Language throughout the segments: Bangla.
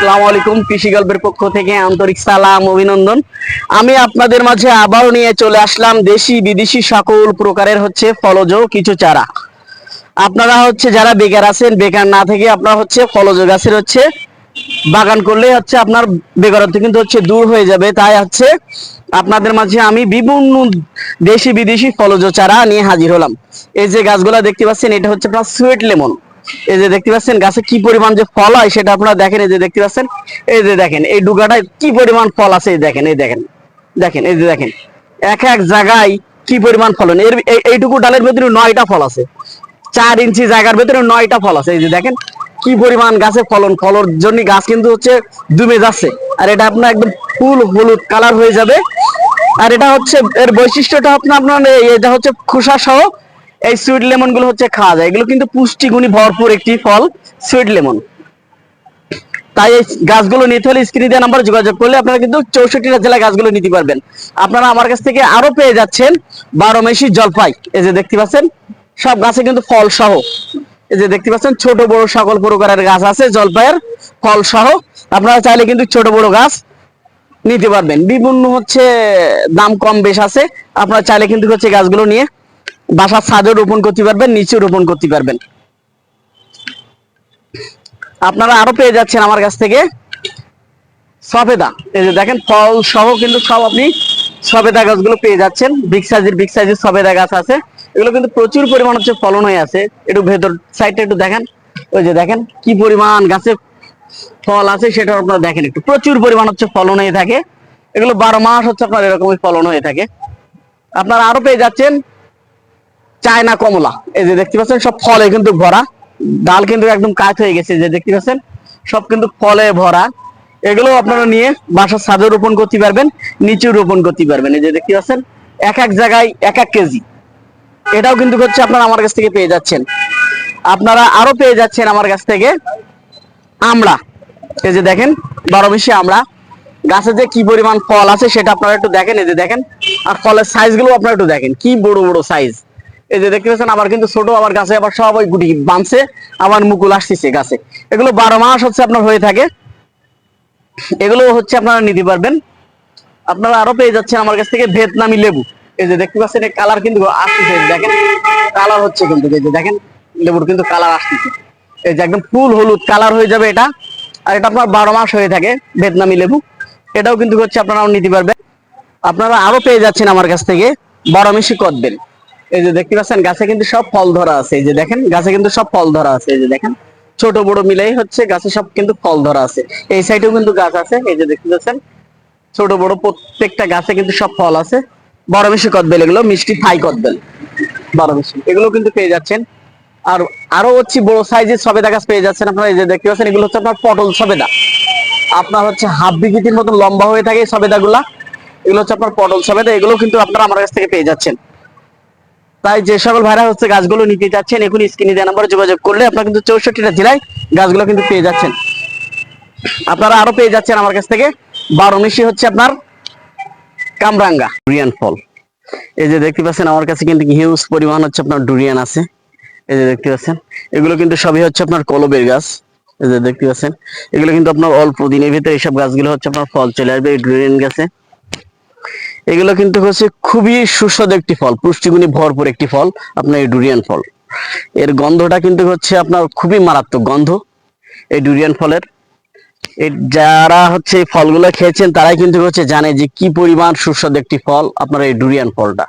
আসসালামু আলাইকুম, কৃষি গল্পের পক্ষ থেকে আন্তরিক সালাম, অভিনন্দন। আমি আপনাদের মাঝে আবারও নিয়ে চলে আসলাম দেশি বিদেশি সকল প্রকারের হচ্ছে ফলজ কিছু চারা। আপনারা হচ্ছে যারা বেকার আছেন, বেকার না থেকে আপনারা হচ্ছে ফলজ গাছের হচ্ছে বাগান করলে হচ্ছে আপনার বেকারত্ব কিন্তু হচ্ছে দূর হয়ে যাবে। তাই হচ্ছে আপনাদের মাঝে আমি বিভিন্ন দেশি বিদেশি ফলজ চারা নিয়ে হাজির হলাম। এই যে গাছগুলা দেখতে পাচ্ছেন, এটা হচ্ছে আপনার সুইট লেমন এই যে দেখতে পাচ্ছেন, গাছে কি পরিমাণ যে ফল হয় সেটা আপনারা দেখেন, এই যে দেখতে পাচ্ছেন, এই যে দেখেন, এই ডুগাটায় কি পরিমাণ ফল আছে, এই দেখেন এই দেখেন দেখেন, এই যে দেখেন, এক এক জায়গায় কি পরিমাণ ফলন এর এইটুকু ডালের ভেতরে নয়টা ফল আছে। চার ইঞ্চি জায়গার ভেতরে নয়টা ফল আছে, এই যে দেখেন, কি পরিমাণ গাছে ফলন, ফলর জন্য গাছ কিন্তু হচ্ছে দুমে যাচ্ছে। আর এটা আপনার একদম ফুল হলুদ কালার হয়ে যাবে। আর এটা হচ্ছে, এর বৈশিষ্ট্যটা আপনার আপনার এটা হচ্ছে খোসা সহ এই সুইট লেমনগুলো হচ্ছে খাওয়া যায়। এগুলো কিন্তু পুষ্টিগুণী ভরপুর একটি ফল সুইট লেমন তাই এই গাছগুলো নিতে হলে স্ক্রিনে দেওয়া নাম্বার যোগাযোগ করলে আপনারা কিন্তু চৌষট্টিটা জেলায় গাছগুলো নিতে পারবেন। আপনারা আমার কাছ থেকে আরও পেয়ে যাচ্ছেন বারো মেশি জলপাই। এই যে দেখতে পাচ্ছেন, সব গাছে কিন্তু ফল সহ। এই যে দেখতে পাচ্ছেন, ছোট বড় সকল প্রকারের গাছ আছে, জলপাইয়ের ফল সহ। আপনারা চাইলে কিন্তু ছোট বড় গাছ নিতে পারবেন। বিভিন্ন হচ্ছে দাম কম বেশ আছে। আপনারা চাইলে কিন্তু হচ্ছে গাছগুলো নিয়ে বাসার ছাদে রোপণ করতে পারবেন, নিচে রোপণ করতে পারবেন। আপনারা আরও পেয়ে যাচ্ছেন আমার কাছ থেকে সফেদা। এই যে দেখেন, ফল সহ কিন্তু সব আপনি সবেদা গাছগুলো পেয়ে যাচ্ছেন। বিগ সাইজের বিগ সাইজের সবেদা গাছ আছে। এগুলো কিন্তু প্রচুর পরিমাণ হচ্ছে ফলন হয়ে আছে। একটু ভেতর সাইডটা একটু দেখেন। ওই যে দেখেন, কি পরিমাণ গাছে ফল আছে সেটা আপনারা দেখেন একটু। প্রচুর পরিমাণ হচ্ছে ফলন হয়ে থাকে। এগুলো বারো মাস হচ্ছে আপনার এরকমই ফলন হয়ে থাকে। আপনারা আরও পেয়ে যাচ্ছেন চায়না কমলা। এই যে দেখতে পাচ্ছেন, সব ফলে কিন্তু ভরা। ডাল কিন্তু একদম কাজ হয়ে গেছে যে দেখতে পাচ্ছেন, সব কিন্তু ফলে ভরা। এগুলো আপনারা নিয়ে বাসার ছাদে রোপণ করতে পারবেন নিচেও রোপণ করতে পারবেন। এই যে দেখতে পাচ্ছেন, এক এক জায়গায় এক এক কেজি। এটাও কিন্তু হচ্ছে আপনারা আমার কাছ থেকে পেয়ে যাচ্ছেন। আপনারা আরও পেয়ে যাচ্ছেন আমার কাছ থেকে আমড়া। এই যে দেখেন, বারো মিশি আমড়া। গাছে যে কি পরিমাণ ফল আছে সেটা আপনারা একটু দেখেন, এই যে দেখেন। আর ফলের সাইজগুলো আপনারা একটু দেখেন, কি বড় বড় সাইজ এই যে দেখতে পাচ্ছেন, আবার কিন্তু ছোট, আবার গাছে আবার সব ওই গুটি বানছে আবার মুকুল আসতেছে গাছে। এগুলো বারো মাস হচ্ছে আপনার হয়ে থাকে। এগুলো হচ্ছে আপনারা নিতে পারবেন। আপনারা আরও পেয়ে যাচ্ছেন আমার কাছ থেকে ভিয়েতনামি লেবু। এই যে দেখতে পাচ্ছেন কালার কিন্তু আসতেছে দেখেন কালার হচ্ছে কিন্তু, এই যে দেখেন, লেবুর কিন্তু কালার আসতেছে। এই যে একদম ফুল হলুদ কালার হয়ে যাবে এটা। আর এটা আপনার বারো মাস হয়ে থাকে ভিয়েতনামি লেবু। এটাও কিন্তু হচ্ছে আপনারাও নিতে পারবেন। আপনারা আরও পেয়ে যাচ্ছেন আমার কাছ থেকে বারো মিশি কদবেল। এই যে দেখতে পাচ্ছেন, গাছে কিন্তু সব ফল ধরা আছে। এই যে দেখেন, গাছে কিন্তু সব ফল ধরা আছে। এই যে দেখেন, ছোট বড় মিলেই হচ্ছে গাছে সব কিন্তু ফল ধরা আছে। এই সাইডেও কিন্তু গাছ আছে, এই যে দেখতে পাচ্ছেন, ছোট বড় প্রত্যেকটা গাছে কিন্তু সব ফল আছে। বড় বেশি কদবেল, এগুলো মিষ্টি থাই কদবেল। বড় বেশি, এগুলো কিন্তু পেয়ে যাচ্ছেন। আর আরও হচ্ছে বড় সাইজের সবেদা গাছ পেয়ে যাচ্ছেন আপনারা। এই যে দেখতে পাচ্ছেন, এগুলো হচ্ছে আপনার পটল সবেদা। আপনার হচ্ছে হাফ বিঘিতির মতো লম্বা হয়ে থাকে এই সবেদাগুলা। এগুলো হচ্ছে আপনার পটল সবেদা, এগুলো কিন্তু আপনারা আমার কাছ থেকে পেয়ে যাচ্ছেন। তাই যে সকল ভাইরা হচ্ছে গাছগুলো নিতে যাচ্ছেন এখন স্ক্রিনে দেওয়া নাম্বারে যোগাযোগ করলে আপনারা কিন্তু চৌষট্টিটা জেলায় গাছগুলো কিন্তু পেয়ে যাচ্ছেন। আপনারা আরও পেয়ে যাচ্ছেন আমার কাছ থেকে। বারো মিশি হচ্ছে আপনার কামরাঙ্গা ডুরিয়ান ফল। এই যে দেখতে পাচ্ছেন, আমার কাছে কিন্তু হিউজ পরিমাণ হচ্ছে আপনার ডুরিয়ান আছে। এই যে দেখতে পাচ্ছেন, এগুলো কিন্তু সবই হচ্ছে আপনার কলবের গাছ। এই যে দেখতে পাচ্ছেন, এগুলো কিন্তু আপনার অল্প দিনের ভিতরে এইসব গাছগুলো হচ্ছে আপনার ফল চলে আসবে এই ডুরিয়ান গাছে। এগুলো কিন্তু হচ্ছে খুবই সুস্বাদু একটি ফল, পুষ্টিগুণী ভরপুর একটি ফল, আপনার এই ডুরিয়ান ফল। এর গন্ধটা কিন্তু হচ্ছে আপনার খুবই মারাত্মক গন্ধ এই ডুরিয়ান ফলের। যারা হচ্ছে এই ফলগুলো খেয়েছেন, তারাই কিন্তু হচ্ছে জানে যে কি পরিমাণ সুস্বাদু একটি ফল আপনার এই ডুরিয়ান ফলটা।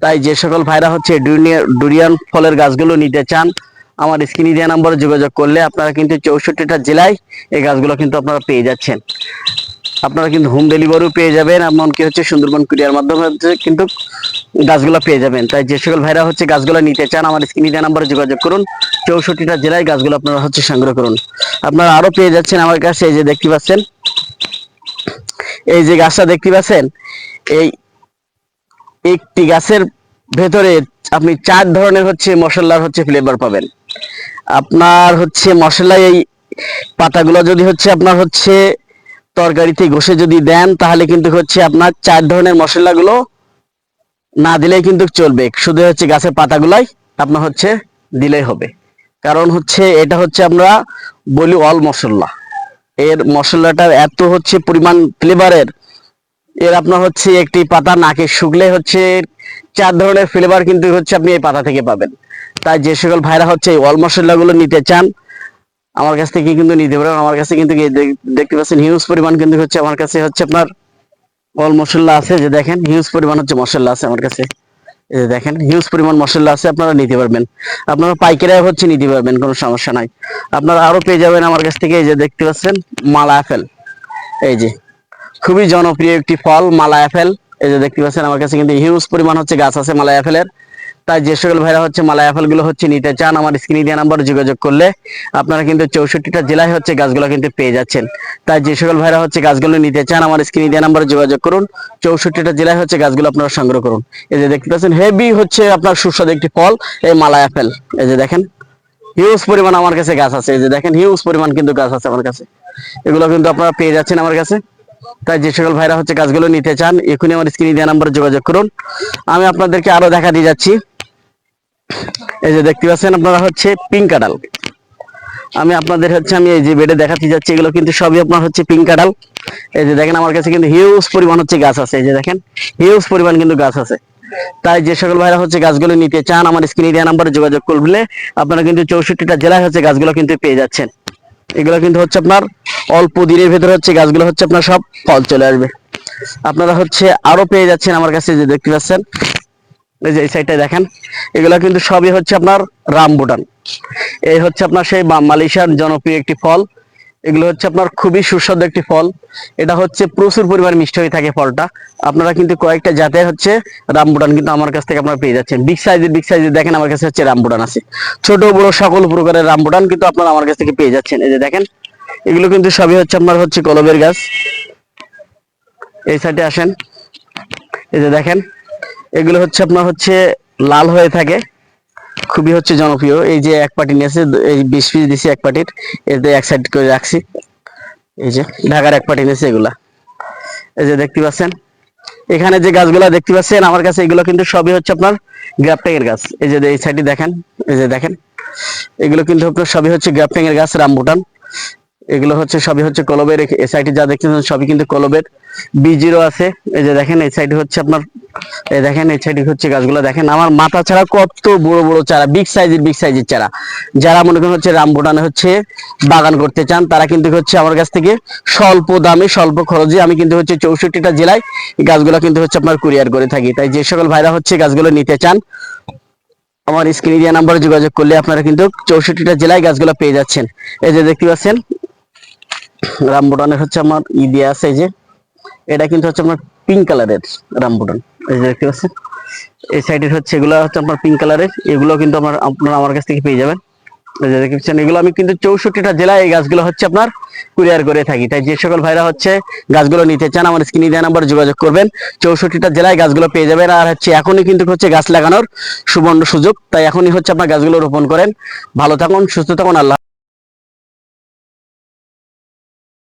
তাই যে সকল ভাইরা হচ্ছে ডুরিয়া- ডুরিয়ান ফলের গাছগুলো নিতে চান, আমার স্ক্রিনে দেওয়া নম্বরে যোগাযোগ করলে আপনারা কিন্তু চৌষট্টিটা জেলায় এই গাছগুলো কিন্তু আপনারা পেয়ে যাচ্ছেন। আপনারা কিন্তু হোম ডেলিভারিও পেয়ে যাবেন, এমনকি হচ্ছে সুন্দরবন কুরিয়ার মাধ্যমে কিন্তু গাছগুলো পেয়ে যাবেন। তাই যে সকল ভাইরা হচ্ছে গাছগুলো নিতে চান, আমার স্ক্রিনে নাম্বারে যোগাযোগ করুন, চৌষট্টিটা জেলায় গাছগুলো আপনারা হচ্ছে সংগ্রহ করুন। আপনারা আরও পেয়ে যাচ্ছেন আমার কাছে, এই যে দেখতে পাচ্ছেন। এই যে গাছটা দেখতে পাচ্ছেন, এই একটি গাছের ভেতরে আপনি চার ধরনের হচ্ছে মশলার হচ্ছে ফ্লেভার পাবেন। আপনার হচ্ছে মশলা এই পাতাগুলো যদি হচ্ছে আপনার হচ্ছে তরকারিতে ঘষে যদি দেন, তাহলে কিন্তু হচ্ছে আপনার চার ধরনের মশলাগুলো না দিলেই কিন্তু চলবে। শুধু হচ্ছে গাছের পাতাগুলাই আপনার হচ্ছে দিলেই হবে। কারণ হচ্ছে এটা হচ্ছে আমরা বলি অল মশলা। এর মশলাটার এত হচ্ছে পরিমাণ ফ্লেভারের। এর আপনার হচ্ছে একটি পাতা নাকে শুকলে হচ্ছে চার ধরনের ফ্লেভার কিন্তু হচ্ছে আপনি এই পাতা থেকে পাবেন। তাই যে সকল ভাইরা হচ্ছে এই অল মশলাগুলো নিতে চান আমার কাছ থেকে কিন্তু নিতে পারেন আমার কাছে কিন্তু দেখতে পাচ্ছেন হিউজ পরিমাণ কিন্তু হচ্ছে আমার কাছে হচ্ছে আপনার অল মশলা আছে, যে দেখেন হিউজ পরিমাণ হচ্ছে মশলা আছে আমার কাছে। দেখেন হিউজ পরিমাণ মশলা আছে, আপনারা নিতে পারবেন। আপনারা পাইকারি হচ্ছে নিতে পারবেন, কোনো সমস্যা নাই। আপনারা আরও পেয়ে যাবেন আমার কাছ থেকে, এই যে দেখতে পাচ্ছেন মালা আপেল এই যে, খুবই জনপ্রিয় একটি ফল মালা আপেল এই যে দেখতে পাচ্ছেন, আমার কাছে কিন্তু হিউজ পরিমাণ হচ্ছে গাছ আছে মালা আপেলের তাই যে সকল ভাইরা হচ্ছে মালা গুলো হচ্ছে নিতে চান, আমার স্ক্রিনে দেওয়া নাম্বার যোগাযোগ করলে আপনারা কিন্তু চৌষট্টিটা জেলায় হচ্ছে গাছগুলো কিন্তু পেয়ে যাচ্ছেন। তাই যে সকল ভাইরা হচ্ছে গাছগুলো নিতে চান, আমার স্ক্রিনে দেওয়া নাম্বারে যোগাযোগ করুন, চৌষট্টিটা জেলায় হচ্ছে গাছগুলো আপনারা সংগ্রহ করুন। এই যে দেখতে পাচ্ছেন, হেভি হচ্ছে আপনার সুস্বাদু একটি ফল, এই মালা আপেল। এই যে দেখেন, হিউজ পরিমাণ আমার কাছে গাছ আছে। এই যে দেখেন, হিউজ পরিমাণ কিন্তু গাছ আছে আমার কাছে। এগুলো কিন্তু আপনারা পেয়ে যাচ্ছেন আমার কাছে। তাই যে সকল ভাইরা হচ্ছে গাছগুলো নিতে চান, এখনই আমার স্ক্রিনে দেওয়া নাম্বারে যোগাযোগ করুন। আমি আপনাদেরকে আরও দেখা দিয়ে যাচ্ছি। এই যে দেখতে পাচ্ছেন আপনারা হচ্ছে পিঙ্ক কাঁঠাল। আমি আপনাদের হচ্ছে, আমি এই যে বেডে দেখাতে যাচ্ছি, এগুলো কিন্তু সবই আপনার হচ্ছে পিঙ্ক কাঁঠাল। এই যে দেখেন, আমার কাছে কিন্তু হিউজ পরিমাণ হচ্ছে গাছ আছে, এই যে দেখেন হিউজ পরিমাণ কিন্তু গাছ আছে। তাই যে সকল ভাইরা হচ্ছে গাছগুলো নিতে চান, আমার স্ক্রিনে দেওয়া নাম্বারে যোগাযোগ করলে আপনারা কিন্তু চৌষট্টিটা জেলায় হচ্ছে গাছগুলো কিন্তু পেয়ে যাচ্ছেন। এগুলো কিন্তু হচ্ছে আপনার অল্প দিনের ভেতরে হচ্ছে গাছগুলো হচ্ছে আপনার সব ফল চলে আসবে। আপনারা হচ্ছে আরও পেয়ে যাচ্ছেন আমার কাছে যে দেখতে পাচ্ছেন এই যে এই সাইডটা দেখেন, এগুলো কিন্তু সবই হচ্ছে আপনার রামবুটান। এই হচ্ছে আপনার সেই মালয়েশিয়ার জনপ্রিয় একটি ফল। এগুলো হচ্ছে আপনার খুবই সুস্বাদু একটি ফল। এটা হচ্ছে প্রচুর পরিমাণে মিষ্টি হয়ে থাকে ফলটা। আপনারা কিন্তু কয়েকটা জাতের হচ্ছে রামবুটান কিন্তু আমার কাছ থেকে আপনারা পেয়ে যাচ্ছেন। বিগ সাইজের বিগ সাইজের দেখেন আমার কাছে হচ্ছে রামবুটান আছে। ছোট, বড় সকল প্রকারের রামবুটান কিন্তু আপনারা আমার কাছ থেকে পেয়ে যাচ্ছেন। এই যে দেখেন, এগুলো কিন্তু সবই হচ্ছে আপনার হচ্ছে কলবের গাছ। এই সাইডে আসেন। এই যে দেখেন এগুলো হচ্ছে আপনার হচ্ছে লাল হয়ে থাকে। খুবই হচ্ছে জনপ্রিয়। এই যে এক পাটি নিয়েছে এই বিশ পিস দিছি এক পার্টির এতে এক সাইড করে রাখছি। এই যে ঢাকার এক পাটি নিয়েছে এগুলা। এই যে দেখতে পাচ্ছেন। এখানে যে গাছগুলা দেখতে পাচ্ছেন, আমার কাছে এগুলো কিন্তু সবই হচ্ছে আপনার গ্রাফটিং এর গাছ। এই যে এই সাইডে দেখেন, এই যে দেখেন। এগুলো কিন্তু আপনার সবই হচ্ছে গ্রাফটিং এর গাছ রামবুটান এগুলো হচ্ছে সবই হচ্ছে কলবের। এই সাইডে যা দেখতেছেন সবই কিন্তু কলবের। বিজিরও আছে। এই যে দেখেন, এই সাইডে হচ্ছে আপনার এই দেখেন, এই সাইডে হচ্ছে গাছগুলো। দেখেন, আমার মাথা ছাড়া কত বড় বড় চারা বিগ সাইজের বিগ সাইজের চারা। যারা মনে করেন হচ্ছে রামবুটানে হচ্ছে বাগান করতে চান, তারা কিন্তু হচ্ছে আমার কাছ থেকে স্বল্প দামে, স্বল্প খরচে আমি কিন্তু হচ্ছে চৌষট্টিটা জেলায় গাছগুলো কিন্তু হচ্ছে আপনার কুরিয়ার করে থাকি। তাই যে সকল ভাইরা হচ্ছে গাছগুলো নিতে চান, আমার স্ক্রিনে দেওয়া নাম্বারে যোগাযোগ করলে আপনারা কিন্তু চৌষট্টিটা জেলায় গাছগুলো পেয়ে যাচ্ছেন। এই যে দেখতে পাচ্ছেন, রামবুটানের হচ্ছে আমার ই দিয়ে আছে, এই যে। এটা কিন্তু হচ্ছে আপনার পিঙ্ক কালারের রামবুটান এই যে দেখতে পাচ্ছেন? এই সাইডের হচ্ছে, এগুলো হচ্ছে আপনার পিঙ্ক কালারের এগুলো কিন্তু আমার আপনারা আমার কাছ থেকে পেয়ে যাবেন। এই যে দেখতে পাচ্ছেন, এগুলো আমি কিন্তু চৌষট্টিটা জেলায় এই গাছগুলো হচ্ছে আপনার কুরিয়ার করে থাকি। তাই যে সকল ভাইরা হচ্ছে গাছগুলো নিতে চান, আমার স্ক্রিনে দেওয়া নাম্বার যোগাযোগ করবেন। চৌষট্টিটা জেলায় গাছগুলো পেয়ে যাবেন। আর হচ্ছে, এখনই কিন্তু হচ্ছে গাছ লাগানোর সুবর্ণ সুযোগ। তাই এখনই হচ্ছে আপনার গাছগুলো রোপণ করেন। ভালো থাকুন, সুস্থ থাকুন, আল্লাহ